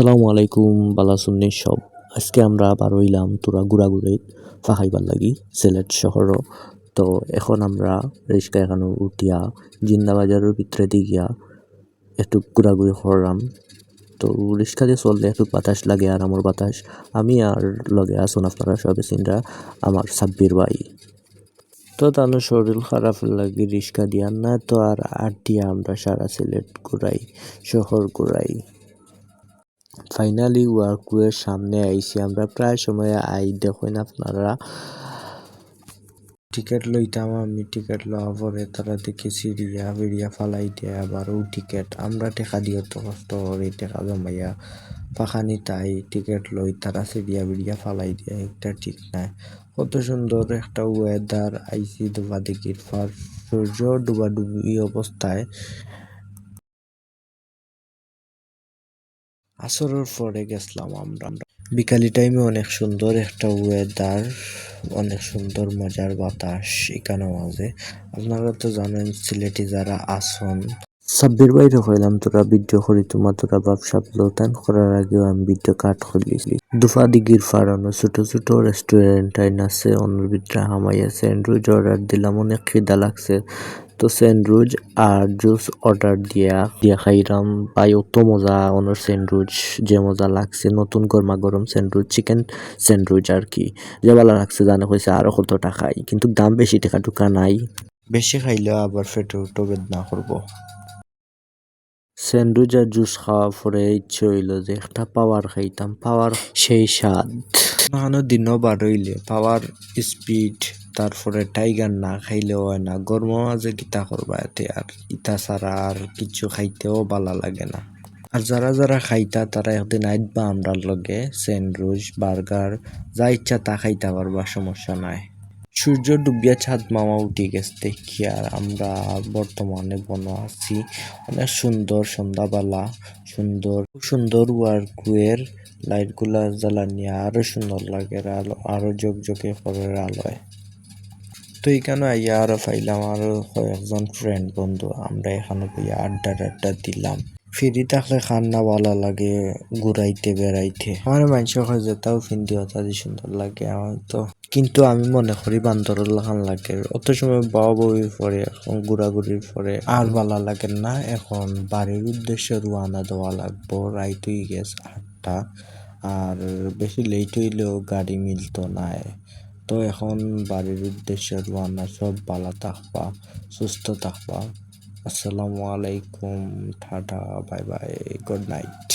আসসালামু আলাইকুম বালাসুন্নি সব। আজকে আমরা আবার হইলাম তোরা ঘুরাঘুরিত ফাহাইবার লাগি, সিলেট শহরও তো এখন আমরা রিক্সা এখানে উঠিয়া, জিন্দাবাজারের ভিতরে দিয়ে গিয়া একটু ঘোরাঘুরি করলাম। তো রিক্সা দিয়ে চললে একটু বাতাস লাগে আর আমার বাতাস। আমি আর লগে আসুন আপনারা সবে চিন্তা আমার সাব্বির ভাই। তো তানো শরীর খারাপ লাগে রিক্সা দিয়া, না তো আর আট দিয়া আমরা সারা সিলেট ঘুরাই, শহর ঘুরাই। ফাইনালি ওয়ার্কওয়ের সামনে আইছি। আমরা প্রায় সময় আই। দেখেন আপনারা। টিকিট লইতাম আমি। টিকিট লওয়া পরে তারা দেখি সিরিয়া বেরিয়া ফালাই দেয়। আবারও টিকিট। আমরা টেকা দিয়ে তো কষ্ট করে টেকা জমাইয়া পাখানি তাই টিকিট লই তারা সিরিয়া বেরিয়া ফালাই দেয়। এটা ঠিক নাই। কত সুন্দর একটা ওয়েদার আইসি ডুবা দিকির পর। সূর্য ডুবা ডুবি অবস্থায়। আসরের পরে গেছিলাম আমরা। বিকালি টাইমে অনেক সুন্দর একটা ওয়েদার অনেক সুন্দর মজার বাতাস এখানে মাঝে আপনারা তো জানেন, সিলেটি যারা আসন সাব্বির বাইরে হইলাম তোরা ভিডিও করি, তোমার তোরা ব্যবসা লোতান করার আগেও আমি ভিডিও কাট করলি দুফা দিগির ফারানো ছোট ছোট রেস্টুরেন্ট আইন আছে, অন্যর ভিতরে হামাইয়া স্যান্ডউইচ অর্ডার দিলাম, অনেক খিদা লাগছে। তো স্যান্ডউইচ আর জুস অর্ডার দিয়া দিয়া খাইলাম পাই অত মজা অনর স্যান্ডউইচ যে মজা লাগছে। নতুন গরমা গরম স্যান্ডউইচ চিকেন স্যান্ডউইচ আর কি। যে ভালো লাগছে জানে কইছে আরও কত টাকাই কিন্তু দাম বেশি টাকা টুকা নাই। বেশি খাইলেও আবার ফেটে উঠো বেদনা করব। স্যান্ডউইচ আর জুস খাওয়া পরে ইচ্ছে হইল যে একটা পাওয়ার খাইতাম। পাওয়ার সেই স্বাদ। এখনও দিনও বার হইলে পাওয়ার স্পিড। তারপরে টাইগার না খাইলেও হয় না, গরম মাঝে কিতা করবা এতে, আর ইতা ছাড়া আর কিছু খাইতেও ভালো লাগে না। আর যারা যারা খাইতা, তারা একদিন আইতবা আমরার লগে, স্যান্ডউইচ, বার্গার, যা ইচ্ছা তা খাইতে পারবা, সমস্যা নাই। সূর্য ডুবিয়া ছাদ মামা উঠে গেছে দেখি, আর আমরা বর্তমানে বন আছি। অনেক সুন্দর সন্ধ্যাবেলা, সুন্দর সুন্দর কুয়ের লাইটগুলা জ্বালানিয়া আরও সুন্দর লাগে আলো, আরও জগজগে পরের আলোয়। তো এখানে আইয়া আরও পাইলাম, আরও কয়েকজন ফ্রেন্ড বন্ধু, আমরা এখানে বইয়া আড্ডা টাড্ডা দিলাম। ফিরি থাকলে খান্না ভালো লাগে, ঘুরাইতে বেড়াইতে। আমার মানুষ হয় তাও ফিন্দি অতাদি সুন্দর লাগে, আমার তো। কিন্তু আমি মনে করি বান্দর লাগান লাগে। অত সময় বাবা বই পরে, এখন ঘোরাঘুরির পরে আর ভালো লাগে না। এখন বাড়ির উদ্দেশ্যে রোয়ানা দেওয়া লাগবো রাইট গেছে আটটা। আর বেশি লেট হইলেও গাড়ি মিলতো না। তো এখন বাড়ির উদ্দেশ্যে রোয়ানা সব ভালো থাকবা, সুস্থ থাকবা। আসসালামু আলাইকুম, tata, bye bye, good night.